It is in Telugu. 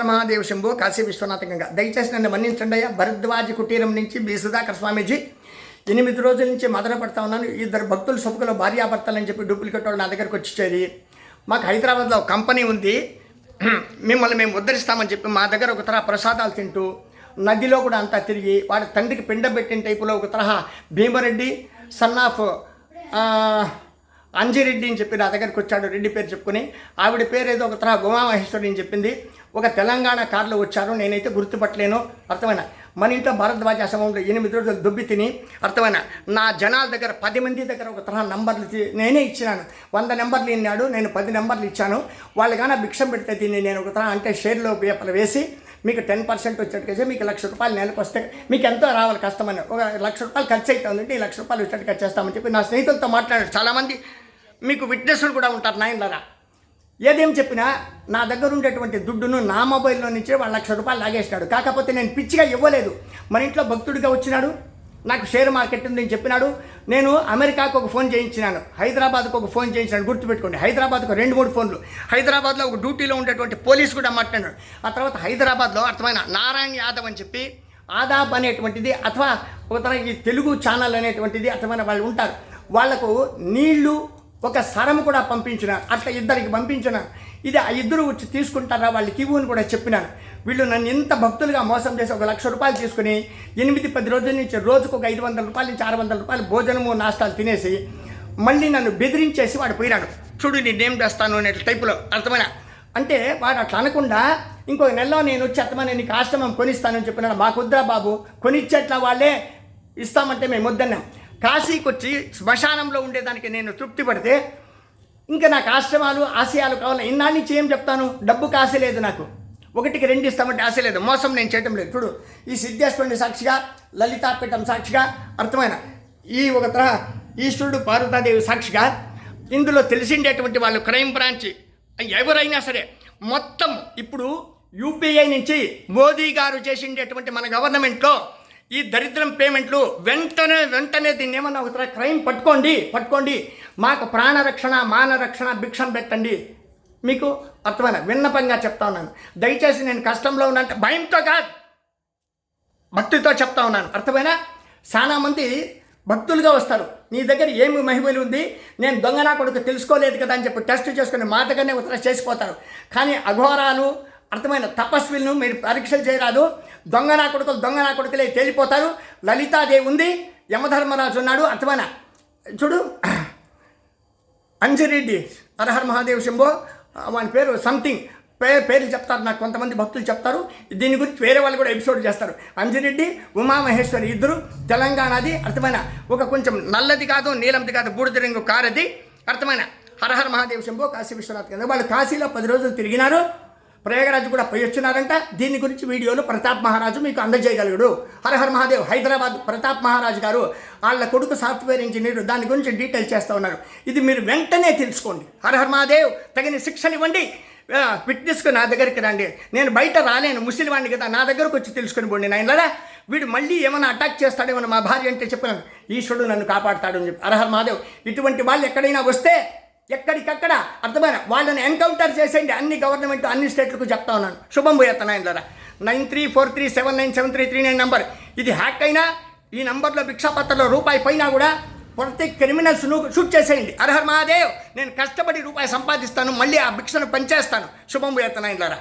హర మహాదేవ శంభు కాశీ విశ్వనాథకంగా దయచేసి నన్ను మన్నించండి అయ్యా భరద్వాజ కుటీరం నుంచి బి. సుధాకర్ స్వామీజీ. ఎనిమిది రోజుల నుంచి మదన పడతా ఉన్నాను. ఇద్దరు భక్తులు సొప్పుకలో భార్యాభర్తలు అని చెప్పి డూప్లికేట్ వాళ్ళు నా దగ్గరకు వచ్చేది మాకు హైదరాబాద్లో ఒక కంపెనీ ఉంది. మిమ్మల్ని మేము ఉద్ధరిస్తామని చెప్పి మా దగ్గర ఒక తరహా ప్రసాదాలు తింటూ నదిలో కూడా అంతా తిరిగి వాడి తండ్రికి పిండ పెట్టిన టైపులో ఒక తరహా భీమరెడ్డి సన్ ఆఫ్ అంజిరెడ్డి అని చెప్పి నా దగ్గరికి వచ్చాడు రెడ్డి పేరు చెప్పుకొని. ఆవిడ పేరు ఏదో ఒక తరహా ఉమామహేశ్వరి అని చెప్పింది. ఒక తెలంగాణ కార్లో వచ్చారు నేనైతే గుర్తుపట్టలేను. అర్థమైన మన ఇంట్లో భారద్వాజ సమయంలో ఎనిమిది రోజులు దుబ్బి తిని అర్థమైన నా జనాల దగ్గర పది మంది దగ్గర ఒక తరహా నంబర్లు నేనే ఇచ్చినాను. వంద నెంబర్లు ఇన్నాడు నేను పది నెంబర్లు ఇచ్చాను. వాళ్ళు కానీ భిక్షం పెడితే దీన్ని నేను ఒక తరహా అంటే షేర్లో పేపర్లు వేసి మీకు టెన్ పర్సెంట్ వచ్చేట్టుకైతే మీకు లక్ష రూపాయలు నెలకు వస్తే మీకు ఎంతో రావాలి కష్టమని ఒక లక్ష రూపాయలు ఖర్చు అవుతుందంటే ఈ లక్ష రూపాయలు వచ్చేట్టు ఖర్చు చేస్తామని చెప్పి నా స్నేహితులతో మాట్లాడారు. చాలామంది మీకు విట్నెస్లు కూడా ఉంటారు నాయనలరా. ఏదేం చెప్పినా నా దగ్గర ఉండేటువంటి దుడ్డును నా మొబైల్లో నుంచి వాళ్ళ లక్ష రూపాయలు లాగేసినాడు. కాకపోతే నేను పిచ్చిగా ఇవ్వలేదు. మన ఇంట్లో భక్తుడిగా వచ్చినాడు. నాకు షేర్ మార్కెట్ ఉందని చెప్పినాడు. నేను అమెరికాకు ఒక ఫోన్ చేయించినాను. హైదరాబాద్కు ఒక ఫోన్ చేయించినాను. గుర్తుపెట్టుకోండి హైదరాబాద్కు రెండు మూడు ఫోన్లు. హైదరాబాద్లో ఒక డ్యూటీలో ఉండేటువంటి పోలీస్ కూడా మాట్లాడాడు ఆ తర్వాత హైదరాబాద్లో అర్థమైన నారాయణ యాదవ్ అని చెప్పి ఆదాబ్ అనేటువంటిది అథవా ఒక ఈ తెలుగు ఛానల్ అనేటువంటిది అర్థమైన వాళ్ళు ఉంటారు. వాళ్ళకు నీళ్ళు ఒక సరం కూడా పంపించిన అట్లా ఇద్దరికి పంపించిన ఇది ఆ ఇద్దరు వచ్చి తీసుకుంటారా వాళ్ళకి ఇవ్వు అని కూడా చెప్పినాను. వీళ్ళు నన్ను ఇంత భక్తులుగా మోసం చేసి ఒక లక్ష రూపాయలు తీసుకుని ఎనిమిది పది రోజుల నుంచి రోజుకు ఒక ఐదు వందల రూపాయల నుంచి ఆరు వందల రూపాయలు భోజనము నాష్టాలు తినేసి మళ్ళీ నన్ను బెదిరించేసి వాడు పోయినాడు. చూడు నేనేం చేస్తాను అనే టైపులో అర్థమైన అంటే వాడు అట్లా అనకుండా ఇంకో నెలలో నేను వచ్చి అత్తమని నీకు ఆశ్రమం కొనిస్తానని చెప్పినాడు. మాకొద్దురా బాబు కొనిచ్చేట్లా వాళ్ళే ఇస్తామంటే మేము వద్దన్నాం. కాశీకి వచ్చి శ్మశానంలో ఉండేదానికి నేను తృప్తి పడితే ఇంకా నాకు ఆశ్రమాలు ఆశయాలు కావాలి? ఇన్నాళ్ళ నుంచి ఏం చెప్తాను? డబ్బు ఆశ లేదు నాకు. ఒకటికి రెండు ఇస్తామంటే ఆశ లేదు. మోసం నేను చేయటం లేదు. చూడు ఈ సిద్ధేశ్వరుని సాక్షిగా లలితాపీఠం సాక్షిగా అర్థమైన. ఈ ఒక తరహా ఈశ్వరుడు పార్వతాదేవి సాక్షిగా ఇందులో తెలిసిండేటువంటి వాళ్ళు క్రైమ్ బ్రాంచ్ ఎవరైనా సరే మొత్తం ఇప్పుడు యూపీఐ నుంచి మోదీ గారు చేసిండేటువంటి మన గవర్నమెంట్లో ఈ దరిద్రం పేమెంట్లు వెంటనే వెంటనే దీన్ని ఏమన్నా ఒకసారి క్రైమ్ పట్టుకోండి పట్టుకోండి. మాకు ప్రాణరక్షణ మానరక్షణ భిక్షం పెట్టండి. మీకు అర్థమైన విన్నపంగా చెప్తా ఉన్నాను. దయచేసి నేను కష్టంలో ఉన్నంటే భయంతో కాదు. భక్తితో చెప్తా ఉన్నాను. అర్థమైనా? చాలా మంది భక్తులుగా వస్తారు. నీ దగ్గర ఏమి మహిమలు ఉంది? నేను దొంగనా కొడుకు తెలుసుకోలేదు కదా అని చెప్పి టెస్ట్ చేసుకుని మా దగ్గరనే ఉత్తర చేసిపోతారు. కానీ అఘోరాలు అర్థమైన తపస్విలను మీరు పరీక్షలు చేయరాదు. దొంగ నా కొడుకులు దొంగ నా కొడుకులే తేలిపోతారు. లలితాదేవి ఉంది యమధర్మరాజు ఉన్నాడు అర్థమైన. చూడు. అంజరెడ్డి హరహర్ మహాదేవ్ శంభో వాని పేరు సంథింగ్ పేరు పేర్లు చెప్తారు నాకు కొంతమంది భక్తులు చెప్తారు. దీని గురించి వేరే వాళ్ళు కూడా ఎపిసోడ్ చేస్తారు. అంజిరెడ్డి ఉమామహేశ్వరి ఇద్దరు తెలంగాణది అర్థమైన. ఒక కొంచెం నల్లది కాదు నీలంది కాదు బూడిద రంగు కారది అర్థమైన. హరహర్ మహాదేవ్ శంభో కాశీ విశ్వనాథ్ కేంద్రం. వాళ్ళు కాశీలో పది రోజులు తిరిగినారు. ప్రయాగరాజు కూడా పోయి వచ్చినారంట దీని గురించి వీడియోలో ప్రతాప్ మహారాజు మీకు అందజేయగలడు హరహర్ మహాదేవ్ హైదరాబాద్ ప్రతాప్ మహారాజు గారు వాళ్ళ కొడుకు సాఫ్ట్వేర్ ఇంజనీర్ దాని గురించి డీటెయిల్ చేస్తూ ఉన్నారు. ఇది మీరు వెంటనే తెలుసుకోండి. హరహర్ మహాదేవ్ తగిన శిక్షణ ఇవ్వండి. ఫిట్నెస్కు నా దగ్గరికి రండి. నేను బయట రాలేను. ముసలివాడిని కదా నా దగ్గరకు వచ్చి తెలుసుకుని పోండి. నాయనలా వీడు మళ్ళీ ఏమైనా అటాక్ చేస్తాడేమో మా భార్య అంటే చెప్పినాను ఈశ్వరుడు నన్ను కాపాడుతాడు అని చెప్పి. అర్హర్ మహాదేవ్ ఇటువంటి వాళ్ళు ఎక్కడైనా వస్తే ఎక్కడికక్కడ అర్థమైన వాళ్ళని ఎన్కౌంటర్ చేసేయండి అన్ని గవర్నమెంట్ అన్ని స్టేట్లకు చెప్తా ఉన్నాను. శుభం పోయేస్తాను ఆయన nine three four three seven nine seven three three nine number. ఇది హ్యాక్ అయినా ఈ నంబర్లో భిక్షాపత్రలో రూపాయి పైన కూడా ప్రతి క్రిమినల్స్ను షూట్ చేసేయండి. అర్హర్ మహాదేవ్ నేను కష్టపడి రూపాయి సంపాదిస్తాను మళ్ళీ ఆ భిక్షను పనిచేస్తాను శుభం పోయేస్తాను ఆయన